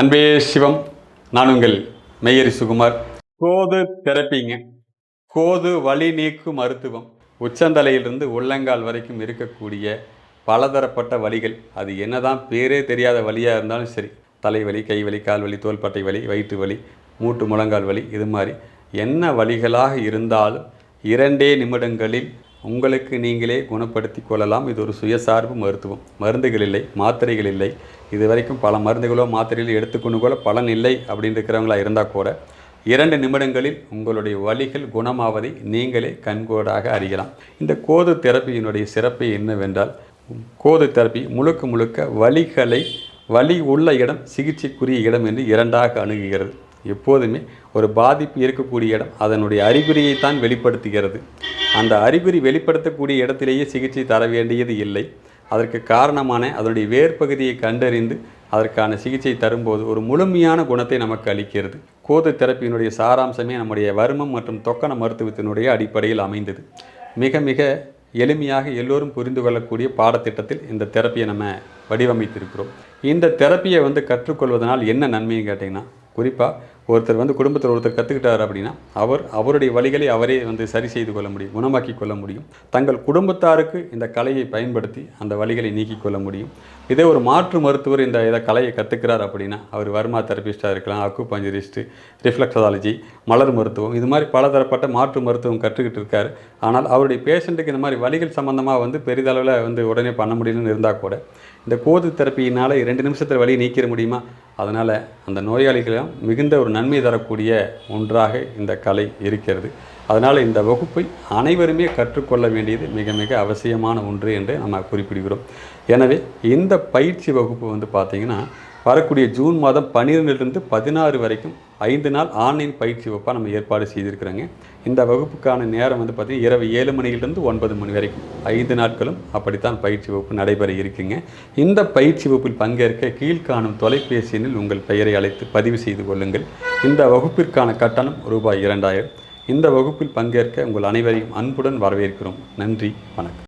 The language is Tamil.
அன்பே சிவம் நான் உங்கள் மெய்யரி சுகுமார். கோது தெரப்பிங்க. கோது வலி நீக்கு மருத்துவம். உச்சந்தலையிலிருந்து உள்ளங்கால் வரைக்கும் இருக்கக்கூடிய பலதரப்பட்ட வலிகள். அது என்னதான் பேரே தெரியாத வலியாக இருந்தாலும் சரி. தலைவலி கைவலி கால்வலி தோள்பட்டை வலி வயிற்று வலி மூட்டு முழங்கால் வலி இது மாதிரி. என்ன வலிகளாக இருந்தாலும் இரண்டே நிமிடங்களில் உங்களுக்கு நீங்களே குணப்படுத்தி கொள்ளலாம். இது ஒரு சுயசார்பு மருத்துவம். மருந்துகள் இல்லை மாத்திரைகள் இல்லை. இது வரைக்கும் பல மருந்துகளோ மாத்திரைகளோ எடுத்துக்கொண்டு கூட பலன் இல்லை அப்படின்னு இருக்கிறவங்களா இருந்தால் கூட இரண்டு நிமிடங்களில் உங்களுடைய வலிகள் குணமாவதை நீங்களே கண்கோடாக அறியலாம். இந்த கோது தெரப்பியினுடைய சிறப்பு என்னவென்றால் கோது தெரப்பி முழுக்க முழுக்க வலிகளை வலி உள்ள இடம் சிகிச்சைக்குரிய இடம் என்று இரண்டாக அணுகுகிறது. எப்போதுமே ஒரு பாதிப்பு இருக்கக்கூடிய இடம் அதனுடைய அறிகுறியைத்தான் வெளிப்படுத்துகிறது. அந்த அறிகுறி வெளிப்படுத்தக்கூடிய இடத்திலேயே சிகிச்சை தர வேண்டியது இல்லை. அதற்கு காரணமான அதனுடைய வேர்ப்பகுதியை கண்டறிந்து அதற்கான சிகிச்சை தரும்போது ஒரு முழுமையான குணத்தை நமக்கு அளிக்கிறது. கோது தெரப்பியினுடைய சாராம்சமே நம்முடைய வருமம் மற்றும் தொக்கன மருத்துவத்தினுடைய அடிப்படையில் அமைந்தது. மிக மிக எளிமையாக எல்லோரும் புரிந்து கொள்ளக்கூடிய பாடத்திட்டத்தில் இந்த தெரப்பியை நம்ம வடிவமைத்திருக்கிறோம். இந்த தெரப்பியை வந்து கற்றுக்கொள்வதனால் என்ன நன்மைன்னு கேட்டிங்கன்னா குறிப்பாக ஒருத்தர் வந்து குடும்பத்தில் ஒருத்தர் கற்றுக்கிட்டார் அப்படின்னா அவர் அவருடைய வழிகளை அவரே வந்து சரி செய்து கொள்ள முடியும் குணமாக்கி கொள்ள முடியும். தங்கள் குடும்பத்தாருக்கு இந்த கலையை பயன்படுத்தி அந்த வழிகளை நீக்கிக் கொள்ள முடியும். இதே ஒரு மாற்று மருத்துவர் இந்த இதை கலையை கற்றுக்கிறார் அப்படின்னா அவர் வர்மா தெரபிஸ்டாக இருக்கலாம் அக்கு பஞ்சரிஸ்ட்டு ரிஃப்ளெக்ஸாலஜி மலர் மருத்துவம் இது மாதிரி பலதரப்பட்ட மாற்று மருத்துவம் கற்றுக்கிட்டு இருக்காரு. ஆனால் அவருடைய பேஷண்ட்டுக்கு இந்த மாதிரி வழிகள் சம்மந்தமாக வந்து பெரிதளவில் வந்து உடனே பண்ண முடியலன்னு இருந்தால் கூட இந்த கோது தெரப்பியினால் ரெண்டு நிமிஷத்தில் வழி நீக்கிற முடியுமா? அதனால் அந்த நோயாளிகளும் மிகுந்த ஒரு நன்மை தரக்கூடிய ஒன்றாக இந்த கலை இருக்கிறது. அதனால் இந்த வகுப்பை அனைவருமே கற்றுக்கொள்ள வேண்டியது மிக மிக அவசியமான ஒன்று என்று நம்ம குறிப்பிடுகிறோம். எனவே இந்த பயிற்சி வகுப்பு வந்து பார்த்திங்கன்னா வரக்கூடிய ஜூன் மாதம் பன்னிரெண்டுலேருந்து பதினாறு வரைக்கும் ஐந்து நாள் ஆன்லைன் பயிற்சி வகுப்பாக நம்ம ஏற்பாடு செய்திருக்கிறோங்க. இந்த வகுப்புக்கான நேரம் வந்து பார்த்திங்கன்னா இரவு ஏழு மணியிலிருந்து ஒன்பது மணி வரைக்கும். ஐந்து நாட்களும் அப்படித்தான் பயிற்சி வகுப்பு நடைபெற இருக்குங்க. இந்த பயிற்சி வகுப்பில் பங்கேற்க கீழ்காணும் தொலைபேசி எண்ணில் உங்கள் பெயரை அழைத்து பதிவு செய்து கொள்ளுங்கள். இந்த வகுப்பிற்கான கட்டணம் ரூபாய் இரண்டாயிரம். இந்த வகுப்பில் பங்கேற்க உங்கள் அனைவரையும் அன்புடன் வரவேற்கிறோம். நன்றி வணக்கம்.